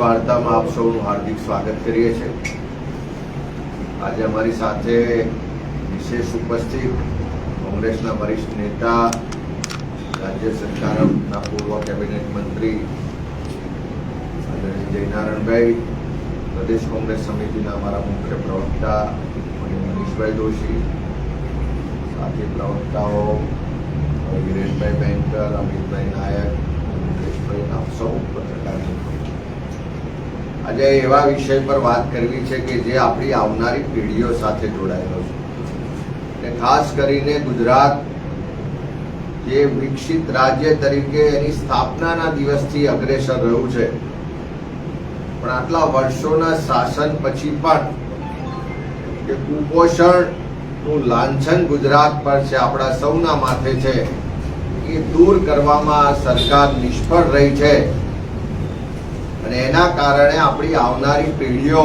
વાર્તામાં આપ સૌનું હાર્દિક સ્વાગત કરીએ છીએ. આજે અમારી સાથે વિશેષ ઉપસ્થિત કોંગ્રેસના વરિષ્ઠ નેતા, રાજ્ય સરકારના પૂર્વ કેબિનેટ મંત્રી જયનારાયણભાઈ, પ્રદેશ કોંગ્રેસ સમિતિના અમારા મુખ્ય પ્રવક્તા મનીષભાઈ જોશી સાથે પ્રવક્તાઓ ગિરેશભાઈ બેંકર અમિતભાઈ નાયક મુકેશભાઈ આપ સૌ પત્રકાર મિત્રો આજે એવા વિષય પર વાત કરવી છે કે જે આપણી આવનારી પેઢીઓ સાથે જોડાયેલો છે. ને ખાસ કરીને ગુજરાત જે વિકસિત રાજ્ય તરીકે એની સ્થાપનાના દિવસથી અગ્રેસર રહ્યું છે. પણ આટલા વર્ષોના શાસન પછી પણ કે કુપોષણનું લાંછન ગુજરાત પર છે, આપણા સૌના માથે છે, એ દૂર કરવામાં સરકાર નિષ્ફળ રહી છે. અને એના કારણે આપણી આવનારી પેઢીઓ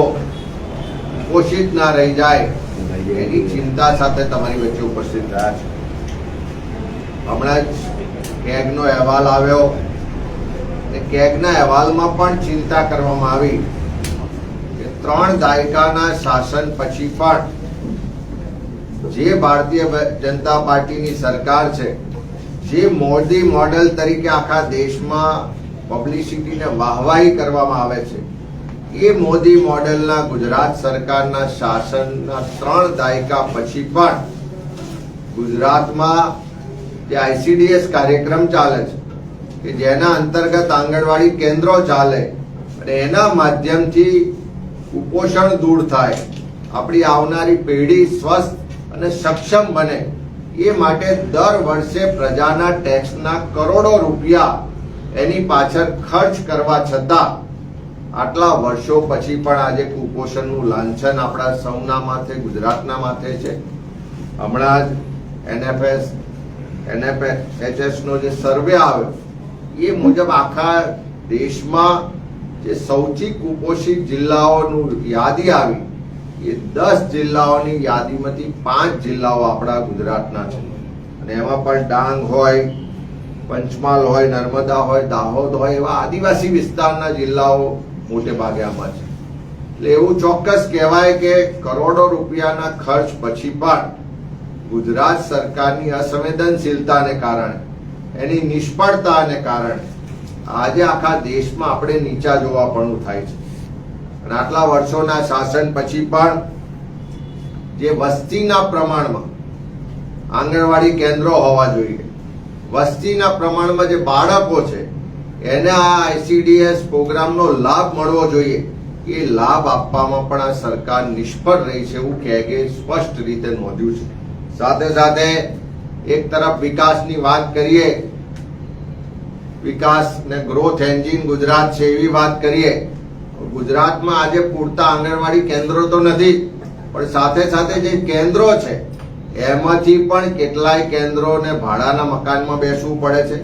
કુપોષિત ના રહી જાય એની ચિંતા સાથે તમારી વચ્ચે ઉપસ્થિત રહ્યા છે. હમણાં જ કેગનો અહેવાલ આવ્યો અને કેગના અહેવાલમાં પણ ચિંતા કરવામાં આવી કે ત્રણ દાયકાના શાસન પછી પણ જે ભારતીય જનતા પાર્ટીની સરકાર છે, જે મોદી મોડેલ તરીકે આખા દેશમાં પબ્લિસિટીને વાહવાહી કરવામાં આવે છે. એ મોદી મોડેલના ગુજરાત સરકારના શાસનના ત્રણ દાયકા પછી પણ ગુજરાતમાં જે આઈસીડીએસ કાર્યક્રમ ચાલે છે, કે જેના અંતર્ગત આંગણવાડી કેન્દ્રો ચાલે અને એના માધ્યમથી કુપોષણ દૂર થાય, આપણી આવનારી પેઢી સ્વસ્થ અને સક્ષમ બને, એ માટે દર વર્ષે પ્રજાના ટેક્સના કરોડો રૂપિયા એની પાછળ ખર્ચ કરવા છતાં આટલા વર્ષો પછી પણ આજે કુપોષણનું લાંછન આપણા સૌના માથે, ગુજરાતના માથે છે. હમણાં જ એનએફએસ એનએફએચએસ નો જે સર્વે આવ્યો, એ મુજબ આખા દેશમાં જે સૌથી કુપોષિત જિલ્લાઓનું યાદી આવી, એ દસ જિલ્લાઓની યાદીમાંથી પાંચ જિલ્લાઓ આપણા ગુજરાતના છે. અને એમાં પણ ડાંગ હોય પંચમહાલ હોય, નર્મદા હોય, દાહોદ હોય, એવા આદિવાસી વિસ્તારના જિલ્લાઓ મોટે ભાગે આમાં છે. એટલે એવું ચોક્કસ કહેવાય કે કરોડો રૂપિયાના ખર્ચ પછી પણ ગુજરાત સરકારની અસંવેદનશીલતાને કારણે, એની નિષ્ફળતાને કારણે આજે આખા દેશમાં આપણે નીચા જોવા પણ થાય છે. આટલા વર્ષોના શાસન પછી પણ જે વસ્તીના પ્રમાણમાં આંગણવાડી કેન્દ્રો હોવા જોઈએ વસ્તીના પ્રમાણમાં જે બાળકો છે, એને આ આઈસીડીએસ પ્રોગ્રામનો લાભ મળવો જોઈએ. એ લાભ આપવામાં પણ આ સરકાર નિષ્ફળ રહી છે એવું કહે કે સ્પષ્ટ રીતે નોંધ્યું છે. સાથે સાથે એક તરફ વિકાસની વાત કરીએ, વિકાસ ને ગ્રોથ એન્જિન ગુજરાત છે એવી વાત કરીએ, ગુજરાતમાં આજે પૂરતા આંગણવાડી કેન્દ્રો તો નથી, પણ સાથે સાથે જે કેન્દ્રો છે એમાંથી પણ કેટલાય કેન્દ્રોને ભાડાના મકાનમાં બેસવું પડે છે.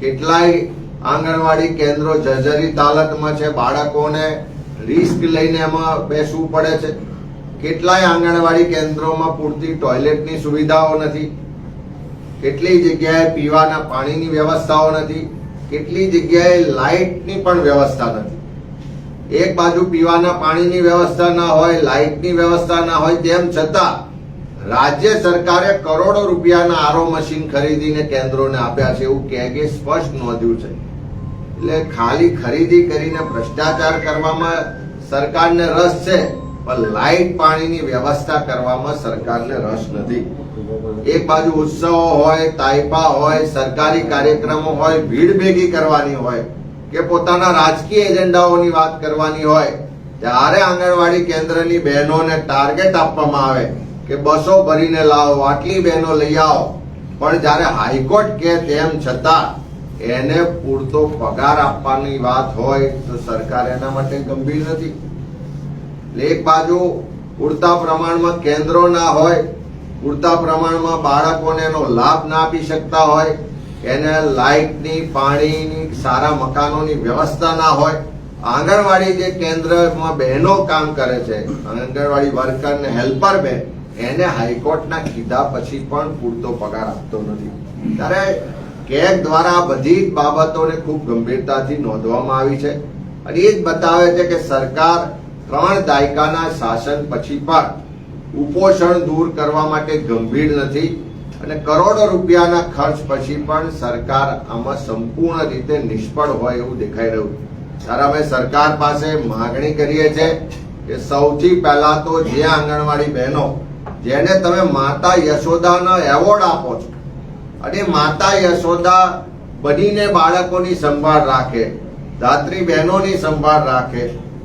કેટલાય આંગણવાડી કેન્દ્રો જર્જરિત હાલતમાં છે. બાળકોને રિસ્ક લઈને એમાં બેસવું પડે છે. કેટલાય આંગણવાડી કેન્દ્રોમાં પૂરતી ટોયલેટની સુવિધાઓ નથી. કેટલી જગ્યાએ પીવાના પાણીની વ્યવસ્થાઓ નથી. કેટલી જગ્યાએ લાઇટની પણ વ્યવસ્થા નથી. એક બાજુ પીવાના પાણીની વ્યવસ્થા ના હોય, લાઇટની વ્યવસ્થા ના હોય, તેમ છતાં રાજ્ય સરકારે કરોડો રૂપિયાના આરો મશીન ખરીદીને કેન્દ્રોને આપ્યા છે એવું કેગે સ્પષ્ટ નોંધ્યું છે. એટલે ખાલી ખરીદી કરીને ભ્રષ્ટાચાર કરવામાં સરકારને રસ છે, પણ લાઇટ પાણીની વ્યવસ્થા કરવામાં સરકારને રસ નથી. એક બાજુ ઉત્સવો હોય, તાઇપા હોય, સરકારી કાર્યક્રમો હોય, ભીડ ભેગી કરવાની હોય, કે પોતાના રાજકીય એજન્ડાઓની વાત કરવાની હોય, ત્યારે આંગણવાડી કેન્દ્રની બહેનોને ટાર્ગેટ આપવામાં આવે. કે બસો ભરીને લાવો, આટલી બહેનો લઈ આવો. પણ જ્યારે હાઈકોર્ટ કે તેમ છતાં એને પૂરતો પગાર આપવાની વાત હોય તો સરકાર એના માટે ગંભીર નથી. એક બાજુ પૂરતા પ્રમાણમાં કેન્દ્રો ના હોય, પૂરતા પ્રમાણમાં બાળકોને એનો લાભ ના આપી શકતા હોય, એને લાઇટની, પાણીની, સારા મકાનોની વ્યવસ્થા ના હોય, આંગણવાડી જે કેન્દ્રમાં બહેનો કામ કરે છે, આંગણવાડી વર્કર ને હેલ્પર બેન એને હાઈકોર્ટના કીધા પછી પણ પૂરતો પગાર આપતો નથી. ત્યારે કેગ દ્વારા બધી જ બાબતોને ખૂબ ગંભીરતાથી નોંધવામાં આવી છે. અને એ જ બતાવે છે કે સરકાર ત્રણ દાયકાના શાસન પછી પણ કુપોષણ દૂર કરવા માટે ગંભીર નથી અને કરોડો રૂપિયાના ખર્ચ પછી પણ સરકાર આમાં સંપૂર્ણ રીતે નિષ્ફળ હોય એવું દેખાઈ રહ્યું. છે ત્યારે અમે સરકાર પાસે માગણી કરીએ છીએ કે સૌથી પહેલા તો જે આંગણવાડી બહેનો જેને તમે માતા યશોદાનો એવોર્ડ આપો છો. અને માતા યશોદા બનીને બાળકોની સંભાળ રાખે, ધાત્રી બહેનોની સંભાળ રાખે,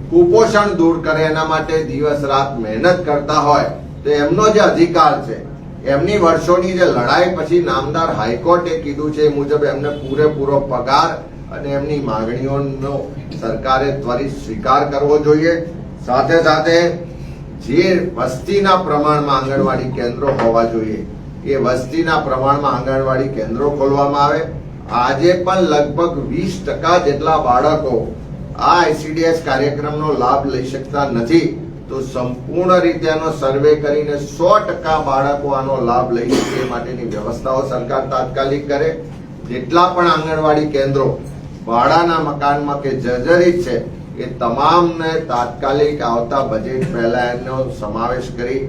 કુપોષણ દૂર કરે, એના માટે દિવસ રાત મહેનત કરતા હોય, તો એમનો જે અધિકાર છે, એમની વર્ષોની જે લડાઈ પછી નામદાર હાઈકોર્ટે કીધું છે એ મુજબ એમને પૂરેપૂરો પગાર અને એમની માંગણીઓનો સરકારે ત્વરિત સ્વીકાર કરવો જોઈએ. સાથે સાથે જે વસ્તીના પ્રમાણમાં આંગણવાડી કેન્દ્રો હોવા જોઈએ, એ વસ્તીના પ્રમાણમાં આંગણવાડી કેન્દ્રો ખોલવામાં આવે. આજે પણ લગભગ વીસ ટકા જેટલા બાળકો આ આઈસીડીએસ કાર્યક્રમનો લાભ લઈ શકતા નથી. તો સંપૂર્ણ રીતે આનો સર્વે કરીને સો ટકા બાળકો આનો લાભ લઈ શકે માટેની વ્યવસ્થાઓ સરકાર તાત્કાલિક કરે. જેટલા પણ આંગણવાડી કેન્દ્રો ભાડાના મકાનમાં કે જર્જરિત છે એ તમામને તાત્કાલિક આવતા બજેટ પહેલા એનો સમાવેશ કરી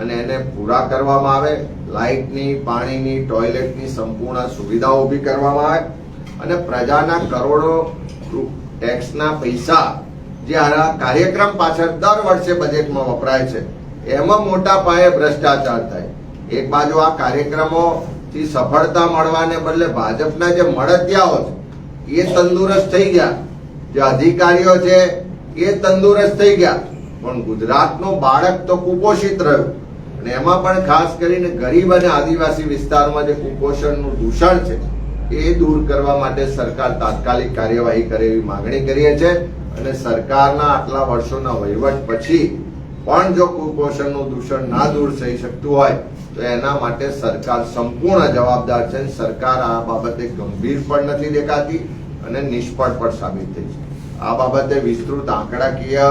અને એને પૂરા કરવામાં આવે. લાઇટની પાણીની ટોયલેટની સંપૂર્ણ સુવિધાઓ ઊભી કરવામાં આવે અને પ્રજાના કરોડો ટેક્સના પૈસા જે આ કાર્યક્રમ પાછળ દર વર્ષે બજેટમાં વપરાય છે, એમાં મોટા પાયે ભ્રષ્ટાચાર થાય. એક બાજુ આ કાર્યક્રમોથી સફળતા મળવાને બદલે ભાજપના જે મળતિયાઓ છે, એ તંદુરસ્ત થઈ ગયા. જે અધિકારીઓ છે, એ તંદુરસ્ત થઈ ગયા. પણ ગુજરાતનું બાળક તો કુપોષિત રહ્યું. અને એમાં પણ ખાસ કરીને ગરીબ અને આદિવાસી વિસ્તારમાં જે કુપોષણનું દૂષણ છે, એ દૂર કરવા માટે સરકાર તાત્કાલિક કાર્યવાહી કરે એવી માંગણી કરીએ છે. અને સરકારના આટલા વર્ષોના વહીવટ પછી પણ જો કુપોષણનું દૂષણ ના દૂર થઈ શકતું હોય, તો એના માટે સરકાર સંપૂર્ણ જવાબદાર છે સરકાર આ બાબતે ગંભીર પણ નથી દેખાતી. અને નિષ્ફળ પણ સાબિત થઈ છે. આ બાબતે વિસ્તૃત આંકડાકીય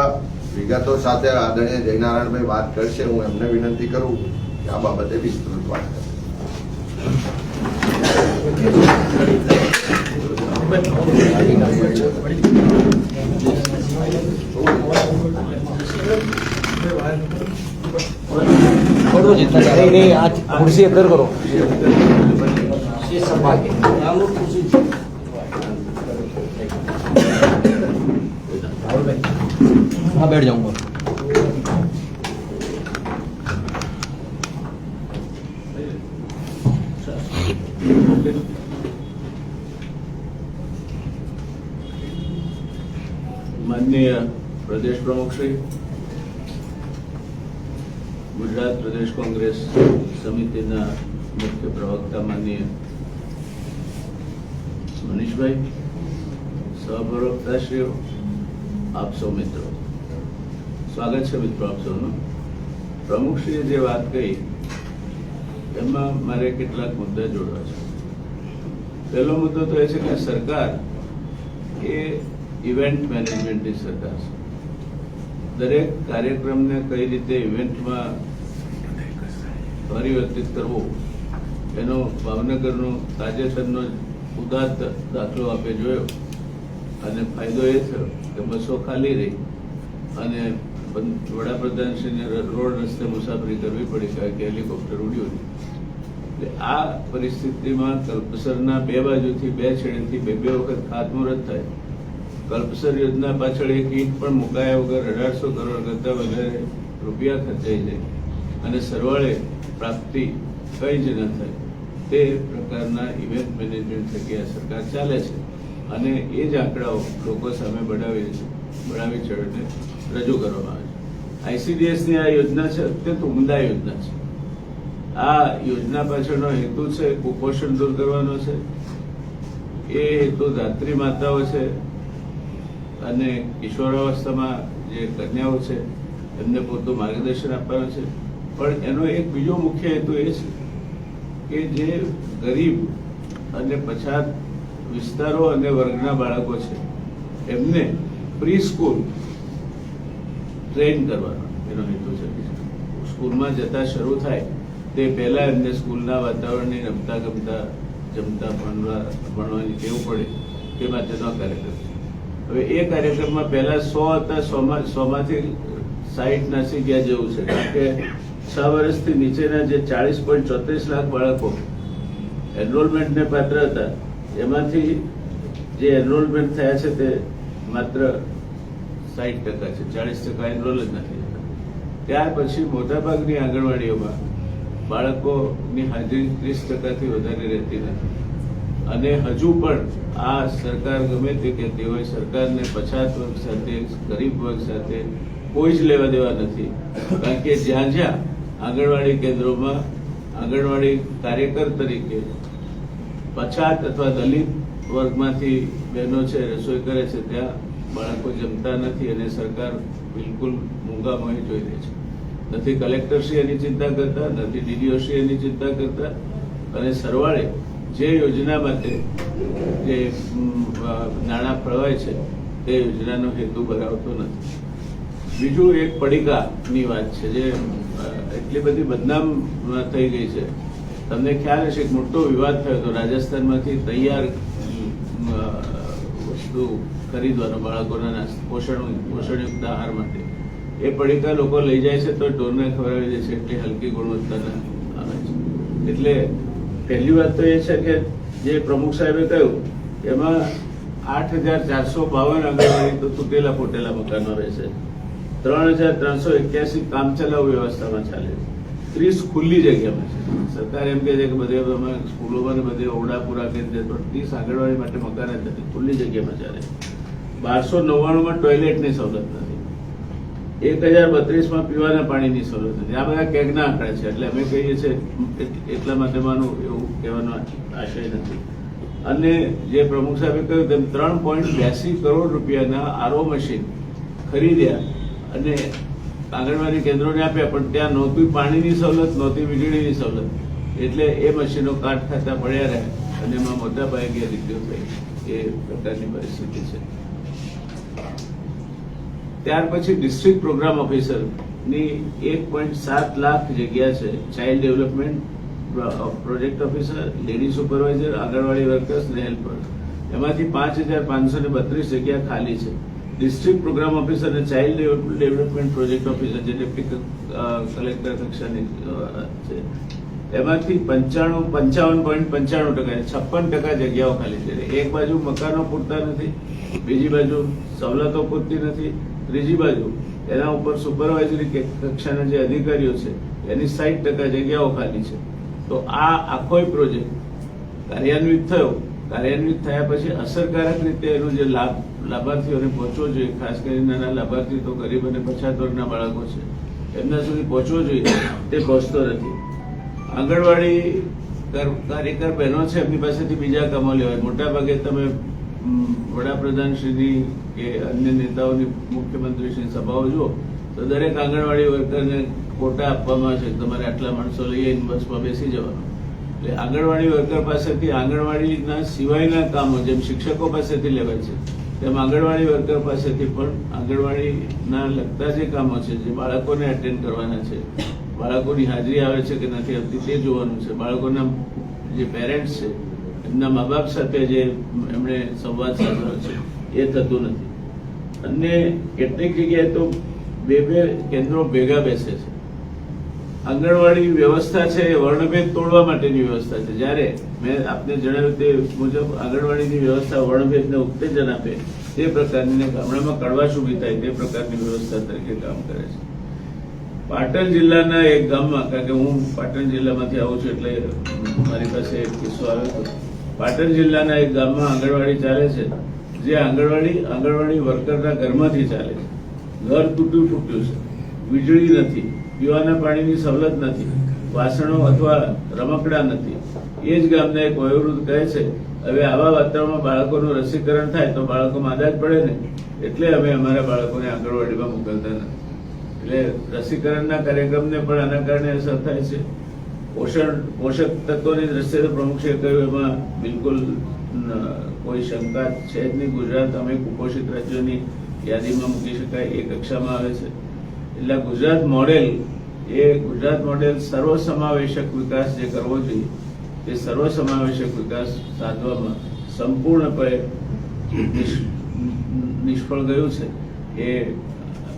વિગતો સાથે આદરણીય જયનારાયણભાઈ વાત કરશે. હું એમને વિનંતી કરું કે આ બાબતે વિસ્તૃત વાત ખુરશી અંદર કરો. સંભાળ. हाँ बैठ जाऊंगा માનનીય પ્રદેશ પ્રમુખ શ્રી ગુજરાત પ્રદેશ કોંગ્રેસ સમિતિના મુખ્ય પ્રવક્તા માનનીય મનીષભાઈ સહપ્રવક્તાશ્રીઓ આપ સૌ મિત્રો સ્વાગત છે મિત્રો આપ પ્રમુખશ્રીએ જે વાત કહી, એમાં મારે કેટલાક મુદ્દા જોડવા છે. પહેલો મુદ્દો તો એ છે કે સરકાર એ ઇવેન્ટ મેનેજમેન્ટની સરકાર છે. દરેક કાર્યક્રમને કઈ રીતે ઇવેન્ટમાં પરિવર્તિત કરવો, એનો ભાવનગરનો તાજેતરનો ઉદાત્ત દાખલો આપે જોયો. અને ફાયદો એ થયો કે બસો ખાલી રહી અને વડાપ્રધાનશ્રીને રોડ રસ્તે મુસાફરી કરવી પડી કારણ કે હેલિકોપ્ટર ઉડ્યું એટલે આ પરિસ્થિતિમાં કલ્પસરના બે બાજુથી, બે છેડેથી, બે બે વખત ખાતમુહૂર્ત થાય. કલ્પસર યોજના પાછળ એક ઈંટ પણ મુકાયા વગર અઢારસો કરોડ કરતાં વધારે રૂપિયા ખર્ચાઈ જાય. અને સરવાળે પ્રાપ્તિ કંઈ જ ન થાય. તે પ્રકારના ઇવેન્ટ મેનેજમેન્ટ થકી આ સરકાર ચાલે છે. અને એ જ આંકડાઓ લોકો સામે બઢાવી બઢાવી ચડને રજૂ કરવામાં આવે આઈસીડીએસની આ યોજના છે, અત્યંત ઉમદા યોજના છે. આ યોજના પાછળનો હેતુ છે, કુપોષણ દૂર કરવાનો છે. એ હેતુ ધાત્રી માતાઓ છે અને કિશોરાવસ્થામાં જે કન્યાઓ છે, એમને પૂરતું માર્ગદર્શન આપવાનું છે. પણ એનો એક બીજો મુખ્ય હેતુ એ છે કે જે ગરીબ અને પછાત વિસ્તારો અને વર્ગના બાળકો છે, એમને પ્રી સ્કૂલ ટ્રેન કરવાનો, એનો હેતુ છે. સ્કૂલમાં જતા શરૂ થાય, તે પહેલા એમને સ્કૂલના વાતાવરણની રમતા ગમતા જમતા, ભણવા, ભણવાની ટેવ પડે, તે માટેનો કાર્યક્રમ છે. હવે એ કાર્યક્રમમાં પહેલા સો હતા, સોમાં, સોમાંથી સાઈઠ નાસી ગયા જેવું છે. કારણ કે છ વર્ષથી નીચેના જે ચાળીસ પોઈન્ટ ચોત્રીસ લાખ બાળકો એનરોલમેન્ટને પાત્ર હતા, એમાંથી જે એનરોલમેન્ટ થયા છે તે માત્ર સાહીઠ ટકા છે ચાલીસ ટકા એનરોલ જ નથી. ત્યાર પછી મોટાભાગની આંગણવાડીઓમાં બાળકોની હાજરી ત્રીસ ટકાથી વધારે રહેતી નથી. અને હજુ પણ આ સરકાર ગમે તે કહેતી હોય, સરકારને પછાત વર્ગ સાથે, ગરીબ વર્ગ સાથે કોઈ જ લેવા દેવા નથી. કારણ કે જ્યાં જ્યાં આંગણવાડી કેન્દ્રોમાં આંગણવાડી કાર્યકર તરીકે પછાત અથવા દલિત વર્ગમાંથી બહેનો છે, રસોઈ કરે છે, ત્યાં બાળકો જમતા નથી અને સરકાર બિલકુલ મૂંગામાં જોઈ રહી છે. નથી કલેક્ટરશ્રી એની ચિંતા કરતા, નથી ડીડીઓશ્રી એની ચિંતા કરતા અને સરવાળે જે યોજના માટે જે નાણાં ફળવાય છે, તે યોજનાનો હેતુ ભરાવતો નથી. બીજું એક પડીકાની વાત છે જે એટલી બધી બદનામ થઈ ગઈ છે. તમને ખ્યાલ હશે એક મોટો વિવાદ થયો હતો. રાજસ્થાનમાંથી તૈયાર વસ્તુ ખરીદવાનો, બાળકોના પોષણ, પોષણયુક્ત આહાર માટે. એ પડીકા લોકો લઈ જાય છે તો ઢોરને ખવડાવી દે છે એટલી હલકી ગુણવત્તાના આવે છે. એટલે પહેલી વાત તો એ છે કે જે પ્રમુખ સાહેબે કહ્યું, એમાં આઠ હજાર ચારસો બાવન આંગણવાડી તો તૂટેલા ફૂટેલા મકાનો રહેશે. ત્રણ હજાર ત્રણસો એક્યાસી કામચલાઉ વ્યવસ્થામાં ચાલે છે. ત્રીસ ખુલ્લી જગ્યામાં છે. સરકાર એમ કહે છે કે બધે અમે સ્કૂલોમાં ને બધે ઓરડા પૂરા કરી દે પણ ત્રીસ આંગણવાડી માટે મકાન જ નથી, ખુલ્લી જગ્યામાં ચાલે બારસો નવ્વાણુંમાં ટોયલેટની સવલત નથી. એક હજાર બત્રીસમાં પીવાના પાણીની સવલત નથી. આ બધા કેગના આંકડા છે, એટલે અમે કહીએ છીએ એટલા માટે માનું એવું કહેવાનો આશય નથી. અને જે પ્રમુખ સાહેબે કહ્યું તેમ ત્રણ પોઈન્ટ બ્યાસી કરોડ રૂપિયાના આરઓ મશીન ખરીદ્યા અને આંગણવાડી કેન્દ્રોને આપ્યા, પણ ત્યાં નહોતી, પાણીની સવલત નહોતી, વીજળીની સવલત. એટલે એ મશીનો કાટ ખાતા પડ્યા રહ્યા અને એમાં મોટા ભાગે ગેરરીતિઓ થઈ. એ પ્રકારની પરિસ્થિતિ છે. ત્યાર પછી ડિસ્ટ્રિક્ટ પ્રોગ્રામ ઓફિસરની એક પોઈન્ટ સાત લાખ જગ્યા છે. Child development project officer lady supervisor anganwadi workers ને હેલ્પર એમાંથી પાંચ હજાર પાંચસો ને બત્રીસ જગ્યા ખાલી છે. ડિસ્ટ્રિક્ટ પ્રોગ્રામ ઓફિસર અને ચાઇલ્ડ ડેવલપમેન્ટ પ્રોજેક્ટ ઓફિસર જે ડેપ્યુટી કલેક્ટર કક્ષાની છે. એમાંથી પંચાણું, પંચાવન પોઈન્ટ પંચાણું ટકા છપ્પન ટકા જગ્યાઓ ખાલી છે. એક બાજુ મકાનો પૂરતા નથી, બીજી બાજુ સવલતો પૂરતી નથી, ત્રીજી બાજુ એના ઉપર સુપરવાઇઝરી કક્ષાના જે અધિકારીઓ છે, એની સાઈઠ ટકા જગ્યાઓ ખાલી છે. તો આ આખો પ્રોજેક્ટ કાર્યાન્વિત થયો. કાર્યાન્વિત થયા પછી અસરકારક રીતે એનો જે લાભ લાભાર્થીઓને પહોંચવો જોઈએ. ખાસ કરીને નાના લાભાર્થી તો ગરીબ અને પછાત વર્ગના બાળકો છે. એમના સુધી પહોંચવો જોઈએ. તે પહોંચતો નથી. આંગણવાડી કાર્યકર બહેનો છે, એમની પાસેથી બીજા કામો લેવાય. મોટા ભાગે તમે વડાપ્રધાનશ્રીની કે અન્ય નેતાઓની મુખ્યમંત્રીશ્રીની સભાઓ જુઓ, તો દરેક આંગણવાડી વર્કરને કોટા આપવામાં છે. તમારે આટલા માણસો લઈ બસમાં બેસી જવાનું. એટલે આંગણવાડી વર્કર પાસેથી, આંગણવાડીના સિવાયના કામો, જેમ શિક્ષકો પાસેથી લેવાય છે તેમ આંગણવાડી વર્કર પાસેથી પણ આંગણવાડીના લગતા જે કામો છે, જે બાળકોને અટેન્ડ કરવાના છે, બાળકોની હાજરી આવે છે કે નથી આવતી તે જોવાનું છે. બાળકોના જે પેરેન્ટ્સ છે, એમના મા બાપ સાથે જે એમણે સંવાદ સાધ્યો છે, એ થતું નથી. અને કેટલીક જગ્યાએ તો બે બે કેન્દ્રો ભેગા બેસે છે. આંગણવાડી વ્યવસ્થા છે એ વર્ણભેદ તોડવા માટેની વ્યવસ્થા છે. જ્યારે મેં આપને જણાવ્યું તે મુજબ આંગણવાડીની વ્યવસ્થા વર્ણભેદને ઉત્તેજન આપે તે પ્રકારની ગામડામાં કડવાશ ઊભી થાય તે પ્રકારની વ્યવસ્થા તરીકે કામ કરે છે. પાટણ જિલ્લાના એક ગામમાં, કારણ કે હું પાટણ જિલ્લામાંથી આવું છું એટલે મારી પાસે એક કિસ્સો આવ્યો હતો. પાટણ જિલ્લાના એક ગામમાં આંગણવાડી ચાલે છે. જે આંગણવાડી આંગણવાડી વર્કરના ઘરમાંથી ચાલે છે. ઘર તૂટ્યું ફૂટ્યું છે. વીજળી નથી. પીવાના પાણીની સવલત નથી, વાસણો અથવા રમકડા નથી. એ જ ગામના એક વયોવૃદ્ધ કહે છે, હવે આવા વાતાવરણમાં બાળકોનું રસીકરણ થાય તો બાળકો માદા જ પડે ને, એટલે અમે અમારા બાળકોને આંગણવાડીમાં મોકલતા નથી. એટલે રસીકરણના કાર્યક્રમને પણ આના કારણે અસર થાય છે. પોષણ, પોષક તત્વોની દ્રષ્ટિએ પ્રમુખે કહ્યું, એમાં બિલકુલ કોઈ શંકા છે જ નહીં. ગુજરાત અમે કુપોષિત રાજ્યોની યાદીમાં મૂકી શકાય. એ કક્ષામાં આવે છે. એટલે ગુજરાત મોડેલ એ ગુજરાત મોડેલ સર્વસમાવેશક વિકાસ જે કરવો જોઈએ તે સર્વસમાવેશક વિકાસ સાધવામાં સંપૂર્ણપણે નિષ્ફળ ગયું છે. એ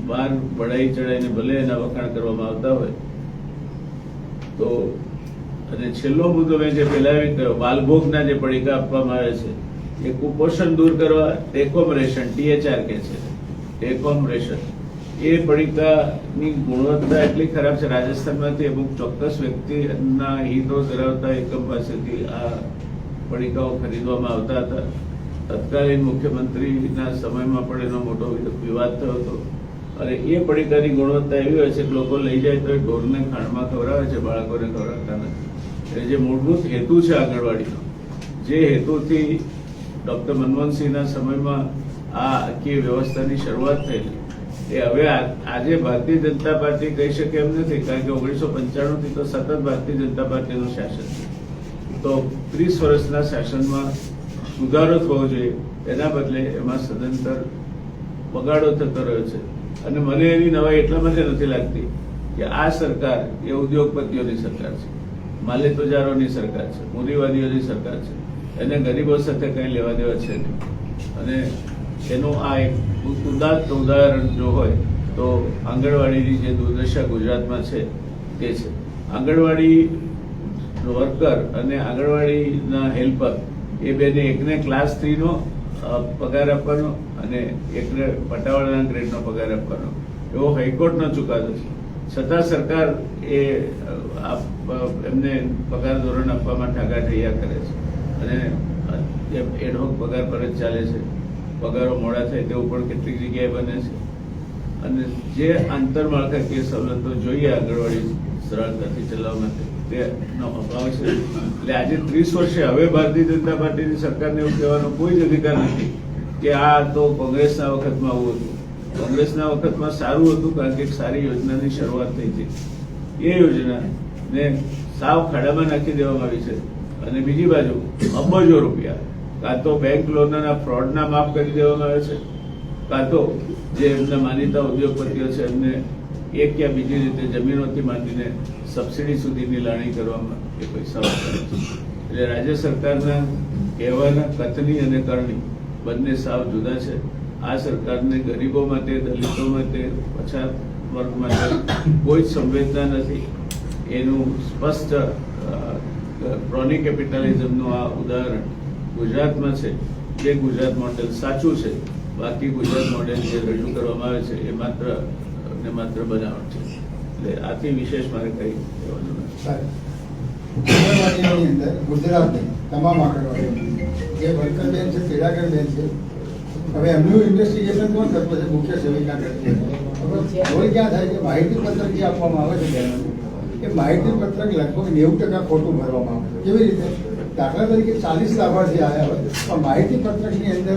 બહાર બઢાઈ ચડાઈને ભલે એના વખાણ કરવામાં આવતા હોય, તો અને છેલ્લો મુદ્દો મેં જે પહેલા કહ્યો બાલભોગના જે પડીકા આપવામાં આવે છે, એ કુપોષણ દૂર કરવા ટેકોમ રેશન ટીએચઆર કે છે ટેકોમ રેશન. એ પડીકાની ગુણવત્તા એટલી ખરાબ છે. રાજસ્થાનમાંથી અમુક ચોક્કસ વ્યક્તિના હિતો ધરાવતા એકમ પાસેથી આ પડીકાઓ ખરીદવામાં આવતા હતા. તત્કાલીન મુખ્યમંત્રીના સમયમાં પણ એનો મોટો વિવાદ થયો હતો. અને એ પડીકાની ગુણવત્તા એવી હોય છે કે લોકો લઈ જાય તો એ ઢોરને ખાંડમાં ખવડાવે છે, બાળકોને ખવડાવતા નથી. એટલે જે મૂળભૂત હેતુ છે આંગણવાડીનો, જે હેતુથી ડોક્ટર મનમોહનસિંહના સમયમાં આ આખી વ્યવસ્થાની શરૂઆત થયેલી. એ હવે આજે ભારતીય જનતા પાર્ટી કહી શકે એમ નથી, કારણ કે ઓગણીસો પંચાણું થી તો સતત ભારતીય જનતા પાર્ટીનું શાસન છે. તો ત્રીસ વર્ષના શાસનમાં સુધારો થવો જોઈએ, એના બદલે એમાં સદંતર બગાડો થતો રહ્યો છે. અને મને એની નવાઈ એટલા માટે નથી લાગતી કે આ સરકાર એ ઉદ્યોગપતિઓની સરકાર છે માલેતુજારોની સરકાર છે, મૂડીવાદીઓની સરકાર છે. એને ગરીબો સાથે કંઈ લેવા દેવા છે નહીં. અને એનું આ એક ઉદાત્ત ઉદાહરણ જો હોય, તો આંગણવાડીની જે દુર્દશા ગુજરાતમાં છે, તે છે. આંગણવાડી વર્કર અને આંગણવાડીના હેલ્પર, એ બેને એકને ક્લાસ થ્રીનો પગાર આપવાનો અને એકને પટાવાળાના ગ્રેડનો પગાર આપવાનો. એવો હાઈકોર્ટનો ચુકાદો છે. છતાં સરકાર એ એમને પગાર ધોરણ આપવામાં ઠાગાઠૈયા કરે છે. અને એડહોક પગાર પર જ ચાલે છે. પગારો મોડા થાય તેવું પણ કેટલીક જગ્યાએ બને છે. અને જે આંતરમાળખાકીય સવલતો જોઈએ આંગણવાડી સરળતાથી ચલાવવા માટે તેનો અભાવ છે. એટલે આજે ત્રીસ વર્ષે હવે ભારતીય જનતા પાર્ટીની સરકારને એવું કહેવાનો કોઈ જ અધિકાર નથી કે આ તો કોંગ્રેસના વખતમાં આવું હતું. કોંગ્રેસના વખતમાં સારું હતું કારણ કે એક સારી યોજનાની શરૂઆત થઈ છે. એ યોજનાને સાવ ખાડામાં નાખી દેવામાં આવી છે. અને બીજી બાજુ અબજો રૂપિયા. કાં તો બેંક લોનના ફ્રોડના માફ કરી દેવામાં આવે છે, કાં તો જે એમના માનીતા ઉદ્યોગપતિઓ છે, એમને એક યા બીજી રીતે જમીનોથી માંડીને સબસિડી સુધીની લાણી કરવામાં એ પૈસા એટલે રાજ્ય સરકારના કહેવાના કથની અને કરણી બંને સાવ જુદા છે. આ સરકારને ગરીબો માટે, દલિતો માટે, પછાત વર્ગ માટે કોઈ જ સંવેદના નથી. એનું સ્પષ્ટ ક્રોનિક કેપિટલિઝમનું આ ઉદાહરણ ગુજરાતમાં છે, જે ગુજરાત મોડેલ સાચું છે, બાકી ગુજરાત મોડેલ જે રજૂ કરવામાં આવે છે, એ માત્ર ને માત્ર બનાવટ છે. એટલે આથી વિશેષ મારે કંઈ કહેવાનું નથી. અંદર, ગુજરાતની તમામ આંગણવાડીઓ જે વર્કર બેન છે તેડાગર બેન છે, હવે એમનું ઇન્વેસ્ટિગેશન કોણ કરતું છે? મુખ્ય સેવિકા કરતી ક્યાં થાય છે? માહિતી પત્રક જે આપવામાં આવે છે એ માહિતી પત્રક લગભગ નેવું ટકા ખોટું ભરવામાં આવે કેવી રીતે? દાખલા તરીકે ચાલીસ લાભાર્થી આવ્યા હોય, પણ માહિતી પત્રકની અંદર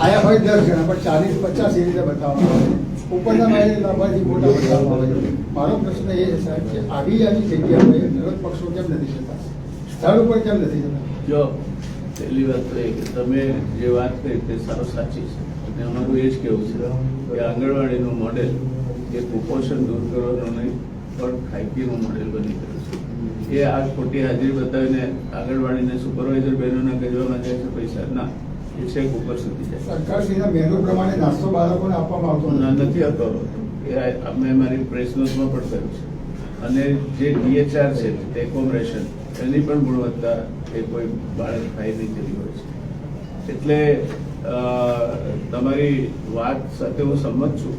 આવ્યા હોય દસ જણા, પણ ચાલીસ, પચાસ એ રીતે બતાવવામાં આવે ઉપરના માહિતી લાભાર્થી મોટા બતાવવામાં આવે છે. મારો પ્રશ્ન એ છે સાહેબ કે આવી આવી જગ્યાએ વિરોધ પક્ષો કેમ નથી જતા? સ્થળ ઉપર કેમ નથી જતા? જો, પહેલી વાત તો એ કે તમે જે વાત કરી તે સાવ સાચી છે. અને અમારું એ જ કહેવું છે કે આંગણવાડીનું મોડેલ એ કુપોષણ દૂર કરવાનું નહીં, પણ ખાઈપીનું મોડેલ બની ગયું છે. એ આ ખોટી હાજરી બતાવીને આંગણવાડીને સુપરવાઇઝર બહેનોના ગજવામાં જાય છે પૈસા ના એ છેક ઉપર સુધી જાય. સરકારશ્રીના મેનુ પ્રમાણે નાસ્તો બાળકોને આપવામાં આવતો નથી. આવતો. એ અમે મારી પ્રેસ નોટમાં પણ કર્યું છે. અને જે ડીએચઆર છે ટેકોમ રેશન એની પણ ગુણવત્તા એ કોઈ બાળક ખાઈ નહીં જતી હોય છે. એટલે તમારી વાત સાથે હું સંમત છું.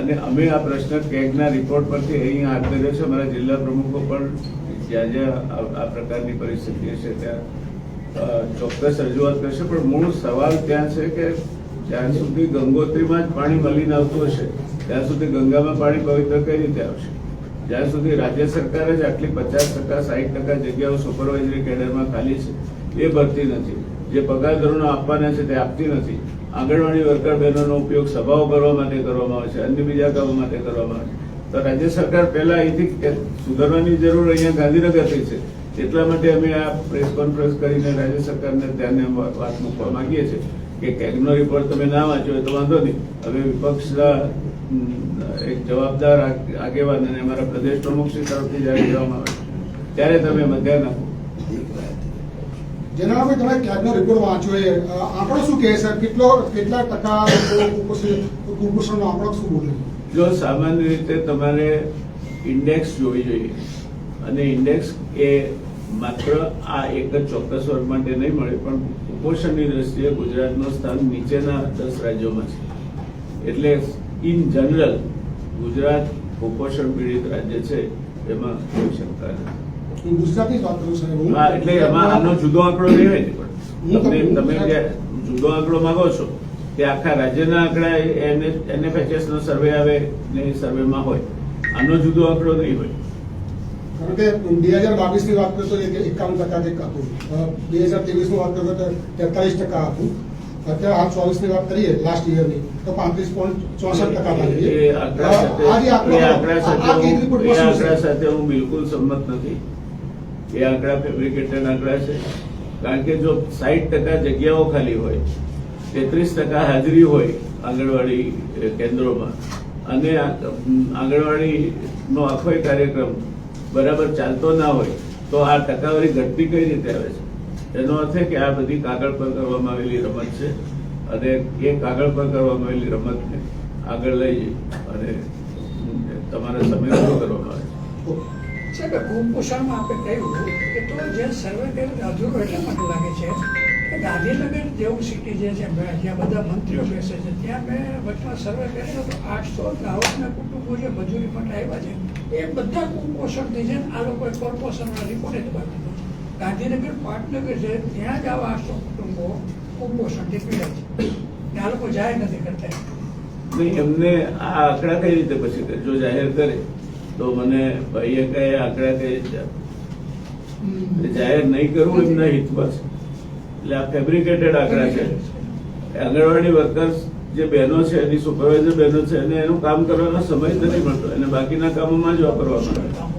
અને અમે આ પ્રશ્ન કેગના રિપોર્ટ પરથી અહીં હાથ ધર્યો છે. અમારા જિલ્લા પ્રમુખો પણ જ્યાં જ્યાં આ પ્રકારની પરિસ્થિતિ હશે ત્યાં. ચોક્કસ રજૂઆત કરશે, પણ મૂળ સવાલ ત્યાં છે કે જ્યાં સુધી ગંગોત્રીમાં જ પાણી મળીને આવતું હશે, ત્યાં સુધી ગંગામાં પાણી પવિત્ર કઈ રીતે આવશે? જ્યાં સુધી રાજ્ય સરકાર જ આટલી પચાસ ટકા, સાહીઠ ટકા જગ્યાઓ સુપરવાઇઝરી કેડરમાં ખાલી છે, એ ભરતી નથી. જે પગાર ધોરણો આપવાના છે તે આપતી નથી. આંગણવાડી વર્કર બહેનોનો ઉપયોગ સભાઓ કરવા માટે કરવામાં આવે છે, અન્ય બીજા કામો માટે કરવામાં આવે છે. તો રાજ્ય સરકાર પહેલા અહીંથી સુધારવાની જરૂર અહીંયા ગાંધીનગરથી છે. એટલા માટે અમે આ પ્રેસ કોન્ફરન્સ કરીને રાજ્ય સરકારને ધ્યાને વાત મૂકવા માંગીએ છીએ કે કેગનો રિપોર્ટ તમે ના વાંચ્યો એ તો વાંધો નહીં. હવે વિપક્ષના એક જવાબદાર આગેવાન અને અમારા પ્રદેશ પ્રમુખ શ્રી તરફથી જ્યારે કહેવામાં આવે ત્યારે તમે મધ્યાહન આપો. જેના આપણે તમે ક્યારનો રિપોર્ટ વાંચ્યો એ આંકડો શું કહે છે? કેટલો, કેટલા ટકા કુપોષણનો આંકડો શું બોલે જો સામાન્ય રીતે તમારે ઇન્ડેક્સ જોવી જોઈએ અને ઇન્ડેક્સ એ માત્ર આ એક જ ચોક્કસ વર્ગ માટે નહીં મળે પણ કુપોષણની દ્રષ્ટિએ ગુજરાતનું સ્થાન નીચેના દસ રાજ્યોમાં છે. એટલે ઇન જનરલ ગુજરાત કુપોષણ પીડિત રાજ્ય છે એમાં કોઈ શંકા નથી. વાત કરું હા એટલે એમાં આનો જુદો આંકડો લેવાય નહીં પણ તમે જુદો આંકડો માંગો છો તે આખા રાજ્યના આંકડા એને એનએફએચએસ નો સર્વે આવે ને એ સર્વેમાં હોય. આનો જુદો આંકડો નહીં હોય. કારણ કે બે હજાર બાવીસની વાત કરીએ તો એકાવન ટકા કંઈક હતું. બે હજાર ત્રેવીસની વાત કરીએ તો તેતાલીસ ટકા હતું. અત્યારે હાલ ચોવીસની વાત કરીએ લાસ્ટ યરની તો પાંત્રીસ પોઈન્ટ ચોસઠ ટકા આંકડા? સાથે હું બિલકુલ સંમત નથી. એ આંકડા ફેબ્રિકેટેડ આંકડા છે. કારણ કે જો સાઈઠ ટકા જગ્યાઓ ખાલી હોય તેત્રીસ ટકા હાજરી હોય આંગણવાડી કેન્દ્રોમાં. અને આંગણવાડીનો આંગણવાડી આખો કાર્યક્રમ બરાબર ચાલતો ના હોય, તો આ ટકાવારી ઘટતી કઈ રીતે આવે છે? એનો અર્થ એ કે આ બધી કાગળ પર કરવામાં આવેલી રમત છે અને એ કાગળ પર કરવામાં આવેલી રમતને આગળ લઈ અને તમારા સમય પૂરો કરવામાં આવે છે. કુપોષણમાં આપણે કહ્યું કે તો જે સર્વે કર્યું અધૂરો એટલા માટે લાગે છે ગાંધીનગર જેવું સિટી જે છે મેં જ્યાં બધા મંત્રીઓ બેસે છે ત્યાં મેં વચમાં સર્વે કર્યો તો આઠસો ગાઉના કુટુંબો જે મજૂરી માટે આવ્યા છે એ બધા કુપોષણથી છે ને આ લોકોએ કોર્પોરેશનના રિપોર્ટ જ બાકી ગાંધીનગર પાટનગર છે ત્યાં જ આવા આઠસો કુટુંબો કુપોષણથી પીડાય છે. આ લોકો જાહેર નથી કરતા. નહીં એમને આ આંકડા કઈ રીતે પછી જો જાહેર કરે તો મને ભાઈએ કઈ આંકડા કઈ રીતે જાહેર નહીં કરવું એમના હિતમાં છે. એટલે આ ફેબ્રિકેટેડ આંકડા છે. આંગણવાડી વર્કર્સ જે બહેનો છે, એની સુપરવાઇઝર બહેનો છે, એને એનું કામ કરવાનો સમય જ નથી મળતો. એને બાકીના કામોમાં જ વાપરવામાં આવે.